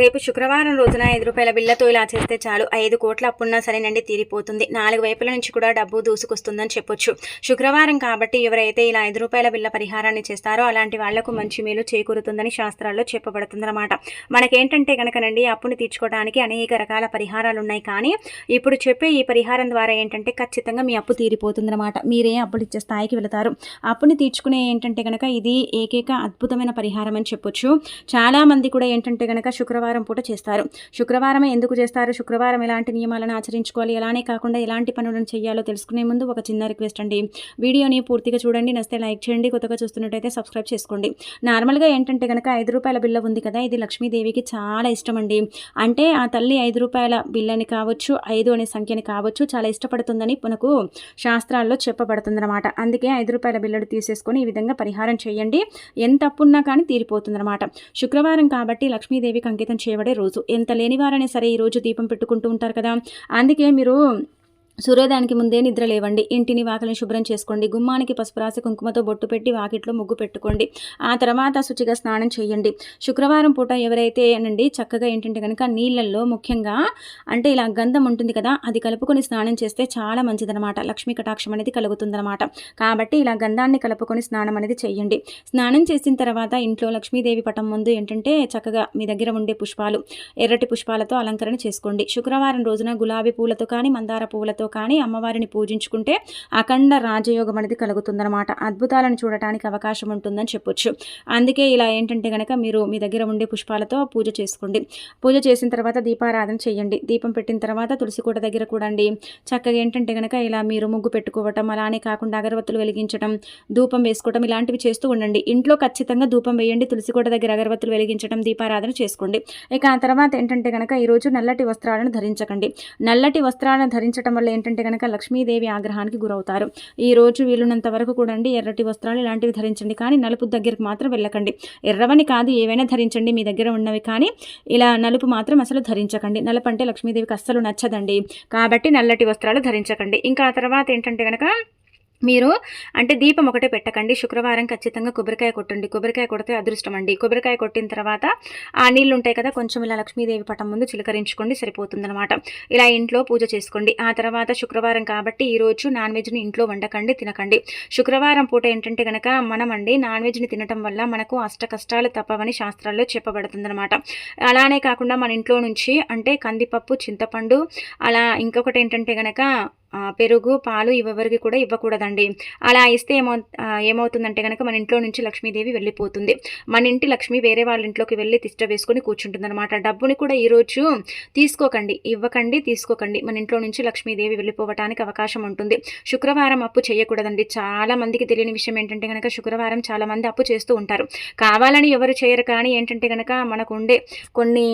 రేపు శుక్రవారం రోజున ఐదు రూపాయల బిల్లతో ఇలా చేస్తే చాలు. ఐదు కోట్ల అప్పున్నా సరేనండి తీరిపోతుంది. నాలుగు వైపుల నుంచి కూడా డబ్బు దూసుకొస్తుందని చెప్పొచ్చు. శుక్రవారం కాబట్టి ఎవరైతే ఇలా ఐదు రూపాయల బిల్ల పరిహారాన్ని చేస్తారో అలాంటి వాళ్ళకు మంచి మేలు చేకూరుతుందని శాస్త్రాల్లో చెప్పబడుతుందన్నమాట. మనకేంటంటే కనుకనండి అప్పును తీర్చుకోవడానికి అనేక రకాల పరిహారాలు ఉన్నాయి కానీ ఇప్పుడు చెప్పే ఈ పరిహారం ద్వారా ఏంటంటే ఖచ్చితంగా మీ అప్పు తీరిపోతుందన్నమాట. మీరే అప్పులు ఇచ్చే స్థాయికి వెళతారు. అప్పుని తీర్చుకునే ఏంటంటే కనుక ఇది ఏకైక అద్భుతమైన పరిహారం అని చెప్పొచ్చు. చాలా మంది కూడా ఏంటంటే కనుక శుక్రవారం పూట చేస్తారు. శుక్రవారమే ఎందుకు చేస్తారు? శుక్రవారం ఎలాంటి నియమాలను ఆచరించుకోవాలి? ఎలానే కాకుండా ఎలాంటి పనులను చేయాలో తెలుసుకునే ముందు ఒక చిన్న రిక్వెస్ట్ అండి. వీడియోని పూర్తిగా చూడండి. నస్తే లైక్ చేయండి. కొత్తగా చూస్తున్నట్టయితే సబ్స్క్రైబ్ చేసుకోండి. నార్మల్గా ఏంటంటే కనుక ఐదు రూపాయల బిల్ల ఉంది కదా? ఇది లక్ష్మీదేవికి చాలా ఇష్టం అండి. అంటే ఆ తల్లి ఐదు రూపాయల బిల్లని కావచ్చు ఐదు అనే సంఖ్యని కావచ్చు చాలా ఇష్టపడుతుందని మనకు శాస్త్రాల్లో చెప్పబడుతుందన్నమాట. అందుకే ఐదు రూపాయల బిల్లలు తీసేసుకొని ఈ విధంగా పరిహారం చేయండి. ఎంత అప్పున్నా కానీ తీరిపోతుందన్నమాట. శుక్రవారం కాబట్టి లక్ష్మీదేవికి అంకితం చేయబడే రోజు. ఎంత లేనివారైనా సరే ఈ రోజు దీపం పెట్టుకుంటూ ఉంటారు కదా. అందుకే మీరు సూర్యోదయానికి ముందే నిద్ర లేవండి. ఇంటిని వాకిలిని శుభ్రం చేసుకోండి. గుమ్మానికి పసుపు రాసి కుంకుమతో బొట్టు పెట్టి వాకిట్లో ముగ్గు పెట్టుకోండి. ఆ తర్వాత శుచిగా స్నానం చేయండి. శుక్రవారం పూట ఎవరైతే అండి చక్కగా ఏంటంటే కనుక నీళ్ళల్లో ముఖ్యంగా అంటే ఇలా గంధం ఉంటుంది కదా అది కలుపుకొని స్నానం చేస్తే చాలా మంచిదనమాట లక్ష్మీ కటాక్షం అనేది కలుగుతుందనమాట కాబట్టి ఇలా గంధాన్ని కలుపుకొని స్నానం అనేది చేయండి. స్నానం చేసిన తర్వాత ఇంట్లో లక్ష్మీదేవి పటం ముందు ఏంటంటే చక్కగా మీ దగ్గర ఉండే పుష్పాలు ఎర్రటి పుష్పాలతో అలంకరణ చేసుకోండి. శుక్రవారం రోజున గులాబీ పూలతో కానీ మందార పువ్వులతో కానీ అమ్మవారిని పూజించుకుంటే అఖండ రాజయోగం అనేది కలుగుతుందన్నమాట. అద్భుతాలను చూడటానికి అవకాశం ఉంటుందని చెప్పొచ్చు. అందుకే ఇలా ఏంటంటే కనుక మీరు మీ దగ్గర ఉండే పుష్పాలతో పూజ చేసుకోండి. పూజ చేసిన తర్వాత దీపారాధన చేయండి. దీపం పెట్టిన తర్వాత తులసి కోట దగ్గర కూడా అండి. చక్కగా ఏంటంటే కనుక ఇలా మీరు ముగ్గు పెట్టుకోవటం అలానే కాకుండా అగరవత్తులు వెలిగించడం ధూపం వేసుకోవటం ఇలాంటివి చేస్తూ ఉండండి. ఇంట్లో ఖచ్చితంగా ధూపం వేయండి. తులసి కోట దగ్గర అగరవత్తులు వెలిగించడం దీపారాధన చేసుకోండి. ఇక ఆ తర్వాత ఏంటంటే కనుక ఈరోజు నల్లటి వస్త్రాలను ధరించకండి. నల్లటి వస్త్రాలను ధరించడం వల్ల ఏంటంటే కనుక లక్ష్మీదేవి ఆగ్రహానికి గురవుతారు. ఈ రోజు వీలున్నంత వరకు కూడా అండి ఎర్రటి వస్త్రాలు ఇలాంటివి ధరించండి. కానీ నలుపు దగ్గరికి మాత్రం వెళ్ళకండి. ఎర్రవని కాదు ఏవైనా ధరించండి మీ దగ్గర ఉన్నవి. కానీ ఇలా నలుపు మాత్రం అసలు ధరించకండి. నలుపు అంటే లక్ష్మీదేవికి అస్సలు నచ్చదండి. కాబట్టి నల్లటి వస్త్రాలు ధరించకండి. ఇంకా ఆ తర్వాత ఏంటంటే కనుక మీరు అంటే దీపం ఒకటే పెట్టకండి. శుక్రవారం ఖచ్చితంగా కొబ్బరికాయ కొట్టండి. కొబ్బరికాయ కొడితే అదృష్టం అండి. కొబ్బరికాయ కొట్టిన తర్వాత ఆ నీళ్ళు ఉంటాయి కదా కొంచెం ఇలా లక్ష్మీదేవి పటం ముందు చిలకరించుకోండి సరిపోతుందనమాట ఇలా ఇంట్లో పూజ చేసుకోండి. ఆ తర్వాత శుక్రవారం కాబట్టి ఈరోజు నాన్ వెజ్ని ఇంట్లో వండకండి తినకండి. శుక్రవారం పూట ఏంటంటే కనుక మనం అండి నాన్ వెజ్ని తినటం వల్ల మనకు అష్ట కష్టాలు తప్పవని శాస్త్రాల్లో చెప్పబడుతుందనమాట అలానే కాకుండా మన ఇంట్లో నుంచి అంటే కందిపప్పు చింతపండు అలా ఇంకొకటి ఏంటంటే కనుక పెరుగు పాలు ఇవ్వవరికి కూడా ఇవ్వకూడదండి. అలా ఇస్తే ఏమో ఏమవుతుందంటే కనుక మన ఇంట్లో నుంచి లక్ష్మీదేవి వెళ్ళిపోతుంది. మన ఇంటి లక్ష్మి వేరే వాళ్ళ ఇంట్లోకి వెళ్ళి తిష్ట వేసుకొని కూర్చుంటుందన్నమాట. డబ్బుని కూడా ఈరోజు తీసుకోకండి ఇవ్వకండి తీసుకోకండి. మన ఇంట్లో నుంచి లక్ష్మీదేవి వెళ్ళిపోవటానికి అవకాశం ఉంటుంది. శుక్రవారం అప్పు చేయకూడదండి. చాలా మందికి తెలియని విషయం ఏంటంటే కనుక శుక్రవారం చాలా మంది అప్పు చేస్తూ ఉంటారు. కావాలని ఎవరు చేయరు కానీ ఏంటంటే కనుక మనకు ఉండే కొన్ని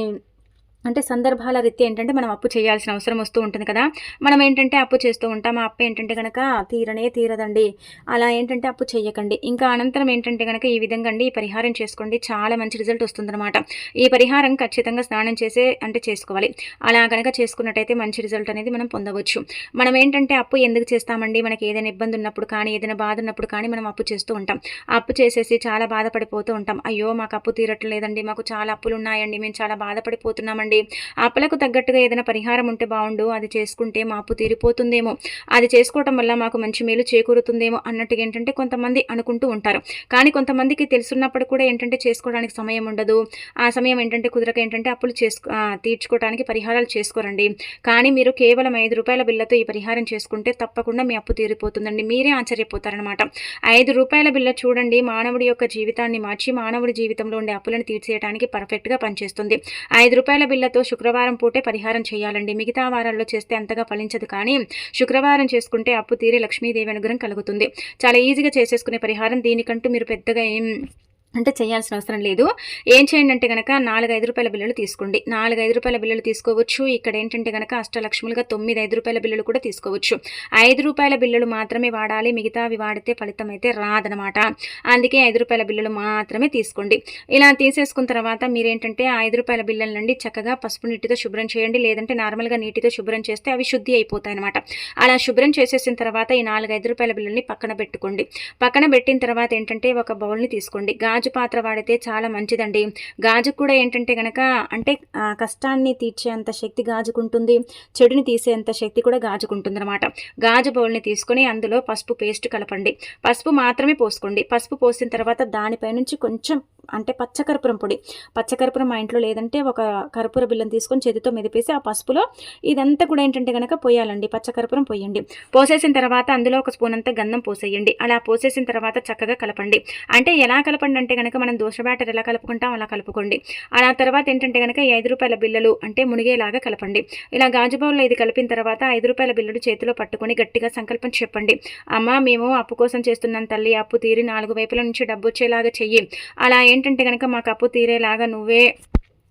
అంటే సందర్భాల రీతి ఏంటంటే మనం అప్పు చేయాల్సిన అవసరం వస్తూ ఉంటుంది కదా. మనం ఏంటంటే అప్పు చేస్తూ ఉంటాం. ఆ అప్పు ఏంటంటే కనుక తీరనే తీరదండి. అలా ఏంటంటే అప్పు చేయకండి ఇంకా అనంతరం ఏంటంటే కనుక ఈ విధంగా అండి ఈ పరిహారం చేసుకోండి. చాలా మంచి రిజల్ట్ వస్తుందన్నమాట. ఈ పరిహారం ఖచ్చితంగా స్నానం చేసే అంటే చేసుకోవాలి. అలా కనుక చేసుకున్నట్టయితే మంచి రిజల్ట్ అనేది మనం పొందవచ్చు. మనం ఏంటంటే అప్పు ఎందుకు చేస్తామండి? మనకి ఏదైనా ఇబ్బంది ఉన్నప్పుడు కానీ ఏదైనా బాధ ఉన్నప్పుడు కానీ మనం అప్పు చేస్తూ ఉంటాం. అప్పు చేసేసి చాలా బాధపడిపోతూ ఉంటాం. అయ్యో మాకు అప్పు తీరట్లేదండి. మాకు చాలా అప్పులు ఉన్నాయండి. మేము చాలా బాధపడిపోతున్నామండి. చేయండి అప్పులకు తగ్గట్టుగా ఏదైనా పరిహారం ఉంటే బాగుండు అది చేసుకుంటే మా అప్పు తీరిపోతుందేమో అది చేసుకోవటం వల్ల మాకు మంచి మేలు చేకూరుతుందేమో అన్నట్టుగా ఏంటంటే కొంతమంది అనుకుంటూ ఉంటారు. కానీ కొంతమందికి తెలుసున్నప్పుడు కూడా ఏంటంటే చేసుకోవడానికి సమయం ఉండదు. ఆ సమయం ఏంటంటే కుదరక ఏంటంటే అప్పులు చేసుకో తీర్చుకోవడానికి పరిహారాలు చేసుకోరండి. కానీ మీరు కేవలం ఐదు రూపాయల బిల్లతో ఈ పరిహారం చేసుకుంటే తప్పకుండా మీ అప్పు తీరిపోతుందండి. మీరే ఆశ్చర్యపోతారనమాట ఐదు రూపాయల బిల్ల చూడండి మానవుడి యొక్క జీవితాన్ని మార్చి మానవుడి జీవితంలో ఉండే అప్పులను తీర్చేయడానికి పర్ఫెక్ట్గా పనిచేస్తుంది. ఐదు రూపాయల బిల్ల నీళ్ళతో శుక్రవారం పూటే పరిహారం చేయాలండి. మిగతా వారాల్లో చేస్తే అంతగా ఫలించదు కానీ శుక్రవారం చేసుకుంటే అప్పు తీరి లక్ష్మీదేవి అనుగ్రహం కలుగుతుంది. చాలా ఈజీగా చేసేసుకునే పరిహారం. దీనికంటూ మీరు పెద్దగా ఏం అంటే చేయాల్సిన అవసరం లేదు. ఏం చేయండి అంటే కనుక నాలుగు ఐదు రూపాయల బిల్లులు తీసుకోండి. నాలుగు ఐదు రూపాయల బిల్లులు తీసుకోవచ్చు. ఇక్కడ ఏంటంటే కనుక అష్టలక్ష్ములుగా తొమ్మిది ఐదు రూపాయల బిల్లులు కూడా తీసుకోవచ్చు. ఐదు రూపాయల బిల్లులు మాత్రమే వాడాలి. మిగతావి వాడితే ఫలితం అయితే రాదనమాట అందుకే ఐదు రూపాయల బిల్లులు మాత్రమే తీసుకోండి. ఇలా తీసేసుకున్న తర్వాత మీరేంటంటే ఐదు రూపాయల బిల్లుల నుండి చక్కగా పసుపు నీటితో శుభ్రం చేయండి. లేదంటే నార్మల్గా నీటితో శుభ్రం చేస్తే అవి శుద్ధి అయిపోతాయి అనమాట అలా శుభ్రం చేసేసిన తర్వాత ఈ నాలుగు ఐదు రూపాయల బిల్లుల్ని పక్కన పెట్టుకోండి. పక్కన పెట్టిన తర్వాత ఏంటంటే ఒక బౌల్ని తీసుకోండి. గాజు గాజు పాత్ర వాడితే చాలా మంచిదండి. గాజుకు కూడా ఏంటంటే గనక అంటే కష్టాన్ని తీర్చేంత శక్తి గాజుకుంటుంది చెడుని తీసేంత శక్తి కూడా గాజుకుంటుంది అనమాట గాజు బౌల్ని తీసుకొని అందులో పసుపు పేస్ట్ కలపండి. పసుపు మాత్రమే పోసుకోండి. పసుపు పోసిన తర్వాత దానిపై నుంచి కొంచెం అంటే పచ్చకర్పూరం పొడి. పచ్చకర్పూరం మా ఇంట్లో లేదంటే ఒక కర్పూర బిల్లం తీసుకొని చేతితో మెదిపేసి ఆ పసుపులో ఇదంతా కూడా ఏంటంటే కనుక పోయాలండి. పచ్చకర్పూరం పోయండి. పోసేసిన తర్వాత అందులో ఒక స్పూన్ అంతా గంధం పోసేయండి. అలా పోసేసిన తర్వాత చక్కగా కలపండి. అంటే ఎలా కలపండి అంటే కనుక మనం దోశ బ్యాటర్ ఎలా కలుపుకుంటాం అలా కలుపుకోండి. అలా తర్వాత ఏంటంటే కనుక ఈ ఐదు రూపాయల బిల్లలు అంటే మునిగేలాగా కలపండి. ఇలా గాజు బౌల్లో ఇది కలిపిన తర్వాత ఐదు రూపాయల బిల్లలు చేతిలో పట్టుకొని గట్టిగా సంకల్పం చెప్పండి. అమ్మ మేము అప్పు కోసం చేస్తున్నాం తల్లి. అప్పు తీరి నాలుగు వైపుల నుంచి డబ్బు వచ్చేలాగా చెయ్యి. అలా ఏంటంటే కనుక మాకు అప్పు తీరేలాగా నువ్వే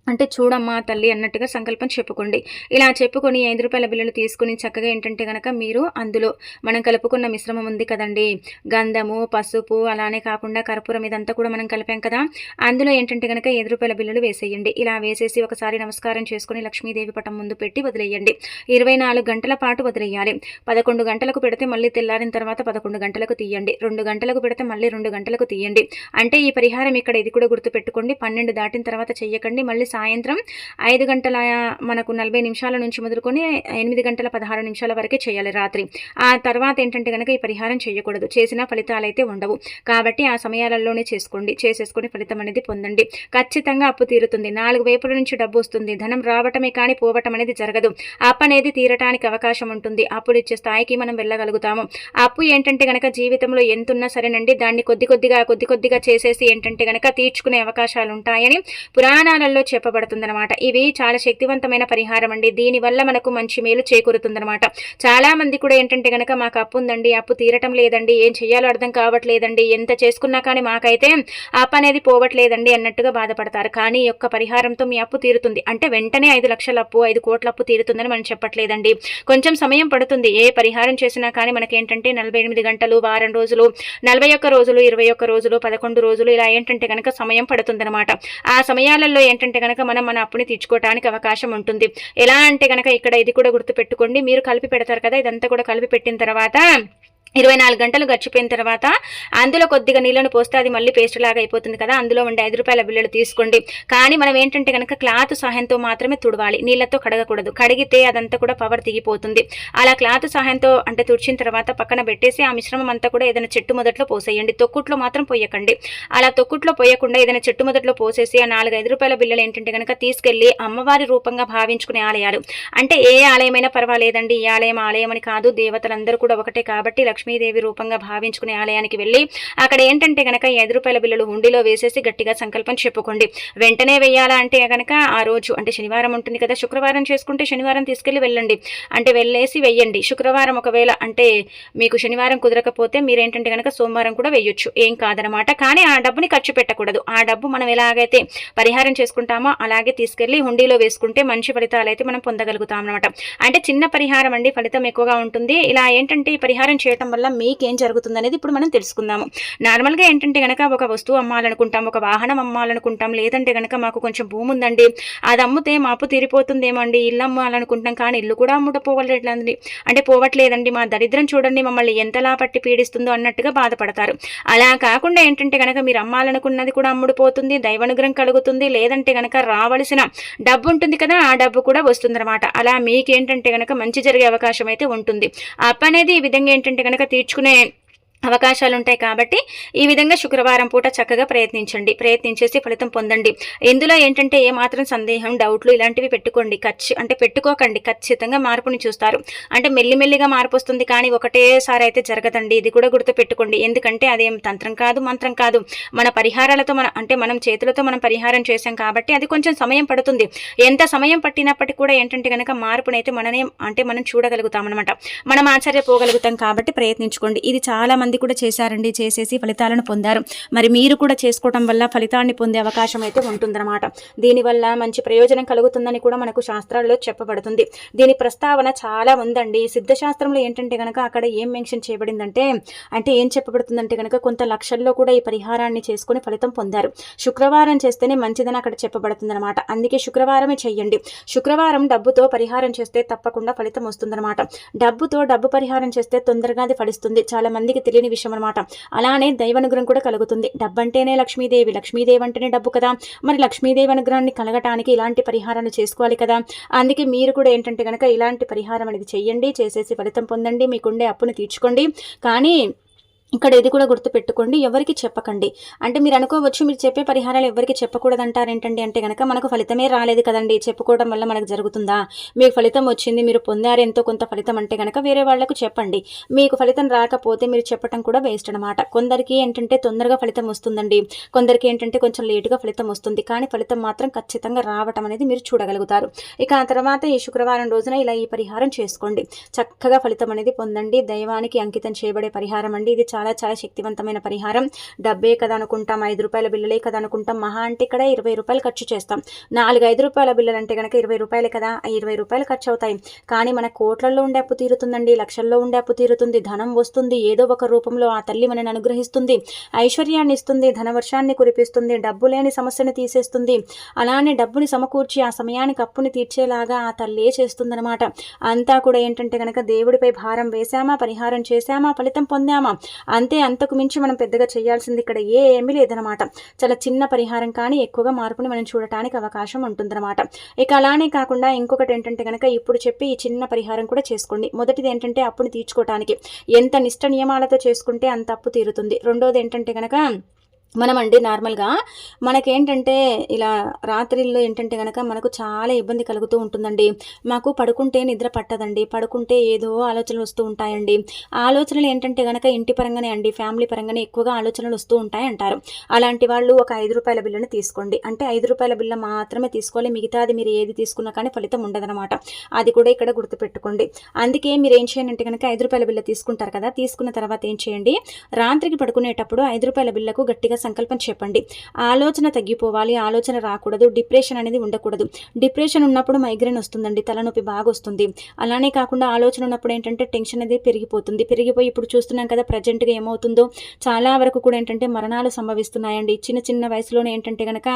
అంటే చూడమ్మా తల్లి అన్నట్టుగా సంకల్పం చెప్పుకోండి. ఇలా చెప్పుకొని ఐదు రూపాయల బిల్లులు తీసుకుని చక్కగా ఏంటంటే కనుక మీరు అందులో మనం కలుపుకున్న మిశ్రమం ఉంది కదండి. గంధము పసుపు అలానే కాకుండా కర్పూరం ఇదంతా కూడా మనం కలిపాం కదా. అందులో ఏంటంటే కనుక ఐదు రూపాయల బిల్లులు వేసేయండి. ఇలా వేసేసి ఒకసారి నమస్కారం చేసుకుని లక్ష్మీదేవి పటం ముందు పెట్టి వదిలేయండి. ఇరవై నాలుగు గంటల పాటు వదిలేయాలి. పదకొండు గంటలకు పెడితే మళ్ళీ తెల్లారిన తర్వాత పదకొండు గంటలకు తీయండి. రెండు గంటలకు పెడితే మళ్ళీ రెండు గంటలకు తీయండి. అంటే ఈ పరిహారం ఇక్కడ ఇది కూడా గుర్తుపెట్టుకోండి. పన్నెండు దాటిన తర్వాత చెయ్యకండి. మళ్ళీ సాయంత్రం ఐదు గంటల మనకు నలభై నిమిషాల నుంచి మొదలుకొని ఎనిమిది గంటల పదహారు నిమిషాల వరకే చేయాలి రాత్రి. ఆ తర్వాత ఏంటంటే కనుక ఈ పరిహారం చేయకూడదు. చేసిన ఫలితాలు అయితే ఉండవు. కాబట్టి ఆ సమయాలలోనే చేసుకోండి. చేసేసుకుని ఫలితం అనేది పొందండి. ఖచ్చితంగా అప్పు తీరుతుంది. నాలుగు వైపుల నుంచి డబ్బు వస్తుంది. ధనం రావటమే కానీ పోవటం అనేది జరగదు. అప్పు అనేది తీరటానికి అవకాశం ఉంటుంది. అప్పుడు ఇచ్చే స్థాయికి మనం వెళ్ళగలుగుతాము. అప్పు ఏంటంటే గనక జీవితంలో ఎంతున్నా సరేనండి. దాన్ని కొద్ది కొద్దిగా కొద్ది కొద్దిగా చేసేసి ఏంటంటే గనక తీర్చుకునే అవకాశాలు ఉంటాయని పురాణాలలో చెప్ప చెప్పబడుతుందనమాట ఇవి చాలా శక్తివంతమైన పరిహారం అండి. దీనివల్ల మనకు మంచి మేలు చేకూరుతుందనమాట చాలా మంది కూడా ఏంటంటే గనక మాకు అప్పు ఉందండి అప్పు తీరటం లేదండి ఏం చేయాలో అర్థం కావట్లేదండి ఎంత చేసుకున్నా కానీ మాకైతే అప్పు అనేది పోవట్లేదండి అన్నట్టుగా బాధపడతారు. కానీ యొక్క పరిహారంతో మీ అప్పు తీరుతుంది. అంటే వెంటనే ఐదు లక్షల అప్పు ఐదు కోట్ల అప్పు తీరుతుందని మనం చెప్పట్లేదండి. కొంచెం సమయం పడుతుంది. ఏ పరిహారం చేసినా కానీ మనకేంటంటే నలభై ఎనిమిది గంటలు వారం రోజులు నలభై ఒక్క రోజులు ఇరవై ఒక్క రోజులు పదకొండు రోజులు ఇలా ఏంటంటే కనుక సమయం పడుతుందన్నమాట. ఆ సమయాలలో ఏంటంటే కనుక మనం మన అప్పుని తీర్చుకోవడానికి అవకాశం ఉంటుంది. ఎలా అంటే కనుక ఇక్కడ ఇది కూడా గుర్తుపెట్టుకోండి. మీరు కలిపి పెడతారు కదా ఇదంతా కూడా కలిపి పెట్టిన తర్వాత ఇరవై నాలుగు గంటలు గడిచిపోయిన తర్వాత అందులో కొద్దిగా నీళ్ళను పోస్తే అది మళ్ళీ పేస్ట్ లాగా అయిపోతుంది కదా. అందులో ఉండే ఐదు రూపాయల బిళ్ళలు తీసుకోండి. కానీ మనం ఏంటంటే కనుక క్లాత్ సహాయంతో మాత్రమే తుడవాలి. నీళ్ళతో కడగకూడదు. కడిగితే అదంతా కూడా పవర్ దిగిపోతుంది అలా క్లాత్ సహాయంతో అంటే తుడిచిన తర్వాత పక్కన పెట్టేసి ఆ మిశ్రమం అంతా కూడా ఏదైనా చెట్టు మొదట్లో పోసేయండి. తొక్కుట్లో మాత్రం పోయకండి. అలా తొక్కుట్లో పోయకుండా ఏదైనా చెట్టు మొదట్లో పోసేసి ఆ నాలుగు ఐదు రూపాయల బిళ్ళలు ఏంటంటే కనుక తీసుకెళ్ళి అమ్మవారి రూపంగా భావించుకునే ఆలయాలు. అంటే ఏ ఆలయమైనా పర్వాలేదండి. ఈ ఆలయం ఆలయం అని కాదు. దేవతలందరూ కూడా ఒకటే కాబట్టి లక్ష్మీదేవి రూపంగా భావించుకునే ఆలయానికి వెళ్ళి అక్కడ ఏంటంటే గనక ఐదు రూపాయల బిల్లులు హుండీలో వేసేసి గట్టిగా సంకల్పం చెప్పుకోండి. వెంటనే వెయ్యాలా అంటే గనక ఆ రోజు అంటే శనివారం ఉంటుంది కదా శుక్రవారం చేసుకుంటే శనివారం తీసుకెళ్ళి వెళ్ళండి. అంటే వెళ్ళేసి వెయ్యండి. శుక్రవారం ఒకవేళ అంటే మీకు శనివారం కుదరకపోతే మీరేంటంటే గనక సోమవారం కూడా వేయొచ్చు ఏం కాదనమాట కానీ ఆ డబ్బుని ఖర్చు పెట్టకూడదు. ఆ డబ్బు మనం ఎలాగైతే పరిహారం చేసుకుంటామో అలాగే తీసుకెళ్ళి హుండీలో వేసుకుంటే మంచి ఫలితాలు అయితే మనం పొందగలుగుతాం అనమాట అంటే చిన్న పరిహారం అండి ఫలితం ఎక్కువగా ఉంటుంది. ఇలా ఏంటంటే ఈ పరిహారం చేయటం వల్ల మీకేం జరుగుతుంది అనేది ఇప్పుడు మనం తెలుసుకుందాము. నార్మల్గా ఏంటంటే గనక ఒక వస్తువు అమ్మాలనుకుంటాం ఒక వాహనం అమ్మాలనుకుంటాం లేదంటే గనక మాకు కొంచెం భూమి ఉందండి అది అమ్మితే మా అప్పు తీరిపోతుందేమో అండి ఇల్లు అమ్మాలనుకుంటాం కానీ ఇల్లు కూడా అమ్ముట పోవట్లేదండి అంటే పోవట్లేదండి మా దరిద్రం చూడండి మమ్మల్ని ఎంతలా పట్టి పీడిస్తుందో అన్నట్టుగా బాధపడతారు. అలా కాకుండా ఏంటంటే గనక మీరు అమ్మాలనుకున్నది కూడా అమ్ముడుపోతుంది దైవానుగ్రహం కలుగుతుంది లేదంటే గనక రావలసిన డబ్బు ఉంటుంది కదా ఆ డబ్బు కూడా వస్తుందన్నమాట. అలా మీకేంటంటే గనక మంచి జరిగే అవకాశం అయితే ఉంటుంది. అప్పు అనేది ఈ విధంగా ఏంటంటే గనక తీర్చుకునే అవకాశాలు ఉంటాయి కాబట్టి ఈ విధంగా శుక్రవారం పూట చక్కగా ప్రయత్నించండి. ప్రయత్నించేసి ఫలితం పొందండి. ఇందులో ఏంటంటే ఏ మాత్రం సందేహం డౌట్లు ఇలాంటివి పెట్టుకోండి. ఖచ్చి అంటే పెట్టుకోకండి. ఖచ్చితంగా మార్పుని చూస్తారు. అంటే మెల్లిమెల్లిగా మార్పు వస్తుంది కానీ ఒకటేసారి అయితే జరగదండి. ఇది కూడా గుర్తు పెట్టుకోండి ఎందుకంటే అదేం తంత్రం కాదు మంత్రం కాదు. మన పరిహారాలతో మన అంటే మనం చేతులతో మనం పరిహారం చేసాం కాబట్టి అది కొంచెం సమయం పడుతుంది. ఎంత సమయం పట్టినప్పటికీ కూడా ఏంటంటే కనుక మార్పునైతే మననే అంటే మనం చూడగలుగుతాం అనమాట మనం ఆశ్చర్యపోగలుగుతాం కాబట్టి ప్రయత్నించుకోండి. ఇది చాలా మంది కూడా చేశారండి చేసేసి ఫలితాలను పొందారు. మరి మీరు కూడా చేసుకోవటం వల్ల ఫలితాన్ని పొందే అవకాశం అయితే ఉంటుందన్నమాట. దీనివల్ల మంచి ప్రయోజనం కలుగుతుందని కూడా మనకు శాస్త్రాల్లో చెప్పబడుతుంది. దీని ప్రస్తావన చాలా ఉందండి. సిద్ధశాస్త్రంలో ఏంటంటే కనుక అక్కడ ఏం మెన్షన్ చేయబడిందంటే అంటే ఏం చెప్పబడుతుందంటే కనుక కొంత లక్షల్లో కూడా ఈ పరిహారాన్ని చేసుకుని ఫలితం పొందారు. శుక్రవారం చేస్తేనే మంచిదని అక్కడ చెప్పబడుతుందన్నమాట. అందుకే శుక్రవారమే చెయ్యండి శుక్రవారం డబ్బుతో పరిహారం చేస్తే తప్పకుండా ఫలితం వస్తుందన్నమాట. డబ్బుతో డబ్బు పరిహారం చేస్తే తొందరగా అది ఫలిస్తుంది. చాలా మందికి తెలియదు తెలియని విషయం అనమాట అలానే దైవానుగ్రహం కూడా కలుగుతుంది. డబ్బంటేనే లక్ష్మీదేవి. లక్ష్మీదేవి అంటేనే డబ్బు కదా. మరి లక్ష్మీదేవి అనుగ్రహాన్ని కలగటానికి ఇలాంటి పరిహారాలు చేసుకోవాలి కదా. అందుకే మీరు కూడా ఏంటంటే కనుక ఇలాంటి పరిహారం అనేది చేయండి. చేసేసి ఫలితం పొందండి. మీకుండే అప్పును తీర్చుకోండి. కానీ ఇక్కడ ఇది కూడా గుర్తుపెట్టుకోండి ఎవరికి చెప్పకండి. అంటే మీరు అనుకోవచ్చు మీరు చెప్పే పరిహారాలు ఎవరికి చెప్పకూడదు అంటారేంటండి అంటే కనుక మనకు ఫలితమే రాలేదు కదండి చెప్పుకోవడం వల్ల మనకు జరుగుతుందా? మీకు ఫలితం వచ్చింది మీరు పొందారు ఎంతో కొంత ఫలితం అంటే కనుక వేరే వాళ్ళకు చెప్పండి. మీకు ఫలితం రాకపోతే మీరు చెప్పడం కూడా వేస్ట్ అనమాట కొందరికి ఏంటంటే తొందరగా ఫలితం వస్తుందండి. కొందరికి ఏంటంటే కొంచెం లేటుగా ఫలితం వస్తుంది. కానీ ఫలితం మాత్రం ఖచ్చితంగా రావటం అనేది మీరు చూడగలుగుతారు. ఇక ఆ తర్వాత ఈ శుక్రవారం రోజున ఇలా ఈ పరిహారం చేసుకోండి. చక్కగా ఫలితం అనేది పొందండి. దైవానికి అంకితం చేయబడే పరిహారం అండి. ఇది చాలా చాలా శక్తివంతమైన పరిహారం. డబ్బే కదా అనుకుంటాం ఐదు రూపాయల బిల్లులే కదా అనుకుంటాం మహా అంటే ఇక్కడ ఇరవై రూపాయలు ఖర్చు చేస్తాం. నాలుగు ఐదు రూపాయల బిల్లులు అంటే కనుక ఇరవై రూపాయలు కదా ఇరవై రూపాయలు ఖర్చు అవుతాయి కానీ మన కోట్లలో ఉండే అప్పు తీరుతుందండి లక్షల్లో ఉండే అప్పు తీరుతుంది ధనం వస్తుంది ఏదో ఒక రూపంలో ఆ తల్లి మనని అనుగ్రహిస్తుంది ఐశ్వర్యాన్ని ఇస్తుంది ధనవర్షాన్ని కురిపిస్తుంది డబ్బు లేని సమస్యను తీసేస్తుంది. అలానే డబ్బుని సమకూర్చి ఆ సమయానికి అప్పుని తీర్చేలాగా ఆ తల్లే చేస్తుందనమాట అంతా కూడా ఏంటంటే కనుక దేవుడిపై భారం వేశామా పరిహారం చేశామా ఫలితం పొందామా? అంతే అంతకు మించి మనం పెద్దగా చేయాల్సింది ఇక్కడ ఏమీ లేదనమాట చాలా చిన్న పరిహారం కానీ ఎక్కువగా మార్పుని మనం చూడటానికి అవకాశం ఉంటుందన్నమాట. ఇక అలానే కాకుండా ఇంకొకటి ఏంటంటే కనుక ఇప్పుడు చెప్పి ఈ చిన్న పరిహారం కూడా చేసుకోండి. మొదటిది ఏంటంటే అప్పుని తీర్చుకోవటానికి ఎంత నిష్ట నియమాలతో చేసుకుంటే అంత అప్పు తీరుతుంది. రెండోది ఏంటంటే కనుక మనమండి నార్మల్గా మనకేంటంటే ఇలా రాత్రిల్లో ఏంటంటే కనుక మనకు చాలా ఇబ్బంది కలుగుతూ ఉంటుందండి. మాకు పడుకుంటే నిద్ర పట్టదండి. పడుకుంటే ఏదో ఆలోచనలు వస్తూ ఉంటాయండి. ఆలోచనలు ఏంటంటే కనుక ఇంటి పరంగానే అండి ఫ్యామిలీ పరంగానే ఎక్కువగా ఆలోచనలు వస్తూ ఉంటాయి అంటారు అలాంటి వాళ్ళు ఒక ఐదు రూపాయల బిల్లుని తీసుకోండి. అంటే ఐదు రూపాయల బిల్ల మాత్రమే తీసుకోవాలి. మిగతాది మీరు ఏది తీసుకున్నా కానీ ఫలితం ఉండదనమాట. అది కూడా ఇక్కడ గుర్తుపెట్టుకోండి. అందుకే మీరు ఏం చేయండి కనుక ఐదు రూపాయల బిల్ల తీసుకుంటారు కదా తీసుకున్న తర్వాత ఏం చేయండి? రాత్రికి పడుకునేటప్పుడు ఐదు రూపాయల బిల్లకు గట్టిగా సంకల్పం చెప్పండి. ఆలోచన తగ్గిపోవాలి ఆలోచన రాకూడదు డిప్రెషన్ అనేది ఉండకూడదు. డిప్రెషన్ ఉన్నప్పుడు మైగ్రేన్ వస్తుందండి తలనొప్పి బాగా వస్తుంది. అలానే కాకుండా ఆలోచన ఉన్నప్పుడు ఏంటంటే టెన్షన్ అనేది పెరిగిపోతుంది. పెరిగిపోయి ఇప్పుడు చూస్తున్నాం కదా ప్రజెంట్గా ఏమవుతుందో చాలా వరకు కూడా ఏంటంటే మరణాలు సంభవిస్తున్నాయండి. చిన్న చిన్న వయసులోనే ఏంటంటే కనుక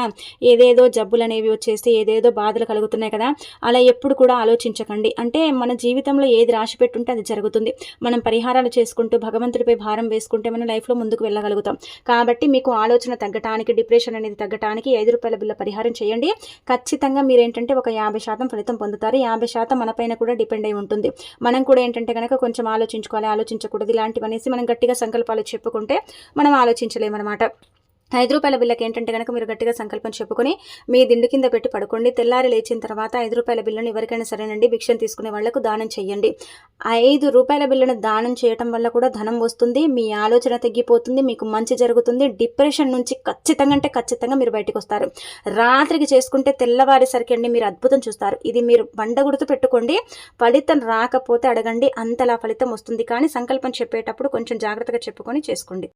ఏదేదో జబ్బులు అనేవి వచ్చేసి ఏదేదో బాధలు కలుగుతున్నాయి కదా అలా ఎప్పుడు కూడా ఆలోచించకండి. అంటే మన జీవితంలో ఏది రాసి పెట్టుంటే అది జరుగుతుంది. మనం పరిహారాలు చేసుకుంటూ భగవంతుడిపై భారం వేసుకుంటే మనం లైఫ్లో ముందుకు వెళ్ళగలుగుతాం. కాబట్టి మీకు ఆలోచన తగ్గటానికి డిప్రెషన్ అనేది తగ్గటానికి ఐదు రూపాయల బిల్ల పరిహారం చేయండి. ఖచ్చితంగా మీరు ఏంటంటే ఒక యాభై శాతం ఫలితం పొందుతారు. యాభై శాతం మనపైన కూడా డిపెండ్ అయి ఉంటుంది. మనం కూడా ఏంటంటే కనుక కొంచెం ఆలోచించుకోవాలి ఆలోచించకూడదు. ఇలాంటివనేసి మనం గట్టిగా సంకల్పాలు చెప్పుకుంటే మనం ఆలోచించలేమన్నమాట. ఐదు రూపాయల బిల్లకి ఏంటంటే కనుక మీరు గట్టిగా సంకల్పం చెప్పుకొని మీ దిండు కింద పెట్టి పడుకోండి. తెల్లారి లేచిన తర్వాత ఐదు రూపాయల బిల్లును ఎవరికైనా సరేనండి భిక్షను తీసుకునే వాళ్ళకు దానం చేయండి ఐదు రూపాయల బిల్లును దానం చేయటం వల్ల కూడా ధనం వస్తుంది మీ ఆలోచన తగ్గిపోతుంది మీకు మంచి జరుగుతుంది. డిప్రెషన్ నుంచి ఖచ్చితంగా అంటే ఖచ్చితంగా మీరు బయటకు వస్తారు. రాత్రికి చేసుకుంటే తెల్లవారేసరికి అండి మీరు అద్భుతం చూస్తారు. ఇది మీరు బండ గుర్తు పెట్టుకోండి ఫలితం రాకపోతే అడగండి అంతలా ఫలితం వస్తుంది. కానీ సంకల్పం చెప్పేటప్పుడు కొంచెం జాగ్రత్తగా చెప్పుకొని చేసుకోండి.